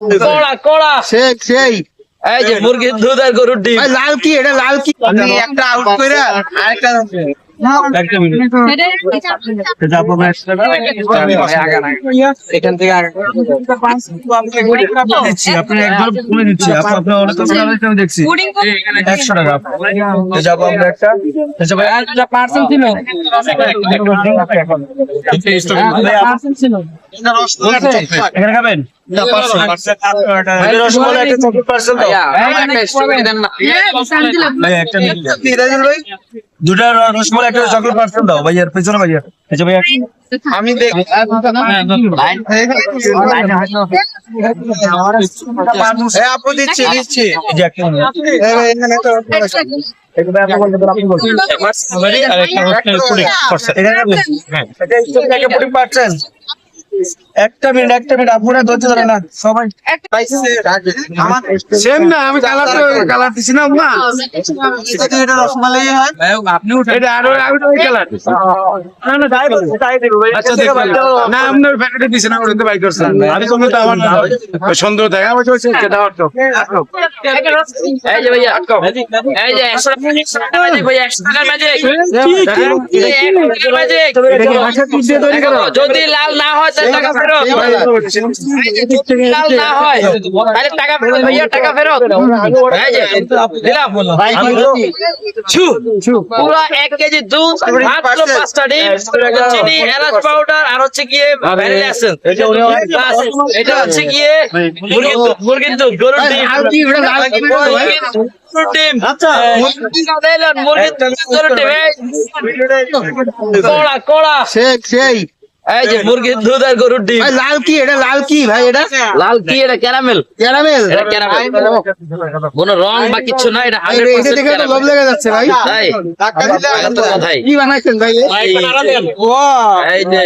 কড়া কড়া। সেই সেই। এই যে মুরগির দুধ আর গরুর ডিম। লাল কি? এটা লাল কি? একটা আউট করে আরেকটা এখান থেকে আমি দেখছি। একশো টাকা। যাব আমরা একটা পার্সেল ছিল। এখানে খাবেন? একটা দুটা রসমালাই একটা চকলেট পার্সেল দাও ভাইয়ার পেছনে ভাইয়া আচ্ছা ভাইয়া আমি দেখ হ্যাঁ আপু দিচ্ছি দিচ্ছি এই যে একটা নিন। এই ভাই, এখানে তো আপনি আপনি একটা মিনিট একটা মিনিট আপনারা ধৈর্য ধরে না। সবাই সেম না আমি কালার কালার দিছি না না। যদি এটা রসমালাই হয়। এটা আরও আরও ওই কালার না না তাই তাই দেব ভাই। আচ্ছা দেখুন না আপনার প্যাকেটে দিছে না ওটা বাই করছেন আমি তো তো আমার না সন্দেহ থাকে আমার চলছে সেটা হতো এই যে ভাইয়া এই যে একশো টাকা একশো টাকা ম্যাজিক ভাইয়া একশো টাকার ম্যাজিক ম্যাজিক কি কি করা? যদি লাল না হয় তাহলে টাকা ফেরত লাল না হয় তাহলে টাকা ফেরত ভাইয়া টাকা ফেরত দিলাম ছু এক কেজি দুধ মাত্র পাঁচটা ডিম চিনি এলাচ পাউডার আর হচ্ছে গিয়ে ভ্যানিলা এসেন্স বাস, এটা হচ্ছে গিয়ে মুরগির দুধ গরুর ডিম মুরগির ডিম আচ্ছা কড়া কড়া সেই এই যে মুরগির দুধ আর গরুর ডিম। লাল কি? এটা লাল কি ভাই? এটা? লাল কি? এটা ক্যারামেল। ক্যারামেল? এটা ক্যারামেল। কোনো রং বা কিছু না এটা এটা হান্ড্রেড এটা দেখে তো লোভ লেগে যাচ্ছে ভাই। তাই? এত কথাই কি বানাইছেন ভাই? এই যে।